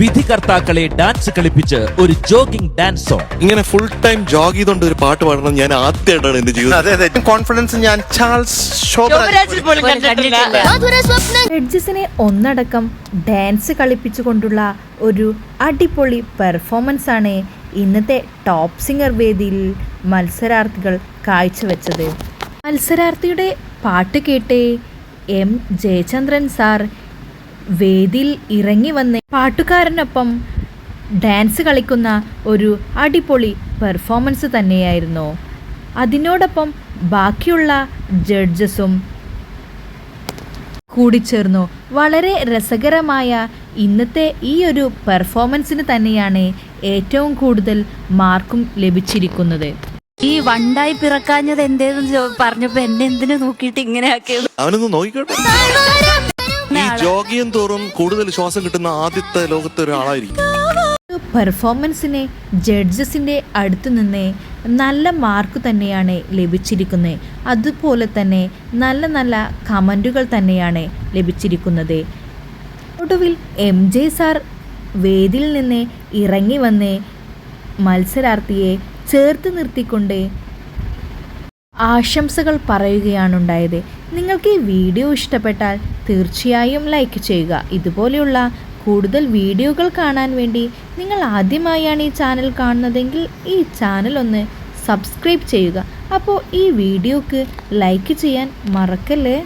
വിധികർത്താക്കളെ dance കളിപ്പിച്ച് ഒരു jogging dance song ഇങ്ങനെ ഫുൾ ടൈം ജോഗ് ചെയ്തോണ്ട് ഒരു പാട്ട് പാടണം ഞാൻ ആദ്യമായിട്ടാണ് എന്റെ ജീവിതം. കോൺഫിഡൻസ് ഞാൻ ചാൾസ് ജഡ്ജസിനെ ഒന്നടക്കം ഡാൻസ് കളിപ്പിച്ചുകൊണ്ടുള്ള ഒരു അടിപൊളി പെർഫോമൻസ് ആണ് ഇന്നത്തെ ടോപ്പ് സിംഗർ വേദിയിൽ മത്സരാർത്ഥികൾ കാഴ്ചവെച്ചത്. മത്സരാർത്ഥിയുടെ പാട്ട് കേട്ടേ എം ജയചന്ദ്രൻ സാർ വേദിയിൽ ഇറങ്ങി വന്ന് പാട്ടുകാരനൊപ്പം ഡാൻസ് കളിക്കുന്ന ഒരു അടിപൊളി പെർഫോമൻസ് തന്നെയായിരുന്നു. അതിനോടൊപ്പം ബാക്കിയുള്ള ജഡ്ജസും കൂടിച്ചേർന്നു വളരെ രസകരമായ ഇന്നത്തെ ഈ ഒരു പെർഫോമൻസിന് തന്നെയാണ് ഏറ്റവും കൂടുതൽ മാർക്കും ലഭിച്ചിരിക്കുന്നത്. ഈ വണ്ടായി പിറക്കാഞ്ഞത് എന്തേന്ന് പറഞ്ഞപ്പോ എന്നെ എന്തിനു നോക്കിയിട്ട് ഇങ്ങനെ ആക്കിയത്? അവനൊന്ന് നോക്കിക്കോട്ടെ. ഈ ജോഗ് ചെയ്യും തോറും കൂടുതൽ ശ്വാസം കിട്ടുന്ന ആദ്യത്തെ ലോകത്തെ ഒരാളായിരിക്കും. പെർഫോമൻസിനെ ജഡ്ജസിന്റെ അടുത്ത് നിന്ന് നല്ല മാർക്ക് തന്നെയാണ് ലഭിച്ചിരിക്കുന്നത്. അതുപോലെ തന്നെ നല്ല നല്ല കമന്റുകൾ തന്നെയാണ് ലഭിച്ചിരിക്കുന്നത്. ഒടുവിൽ എം ജെ സാർ വേദിയിൽ നിന്ന് ഇറങ്ങി വന്ന് മത്സരാർത്ഥിയെ ചേർത്ത് നിർത്തിക്കൊണ്ട് ആശംസകൾ പറയുകയാണുണ്ടായത് നിങ്ങൾക്ക് ഈ വീഡിയോ ഇഷ്ടപ്പെട്ടാൽ തീർച്ചയായും ലൈക്ക് ചെയ്യുക. ഇതുപോലെയുള്ള കൂടുതൽ വീഡിയോകൾ കാണാൻ വേണ്ടി നിങ്ങൾ ആദ്യമായാണ് ഈ ചാനൽ കാണുന്നതെങ്കിൽ ഈ ചാനൽ ഒന്ന് സബ്സ്ക്രൈബ് ചെയ്യുക. അപ്പോൾ ഈ വീഡിയോക്ക് ലൈക്ക് ചെയ്യാൻ മറക്കല്ലേ?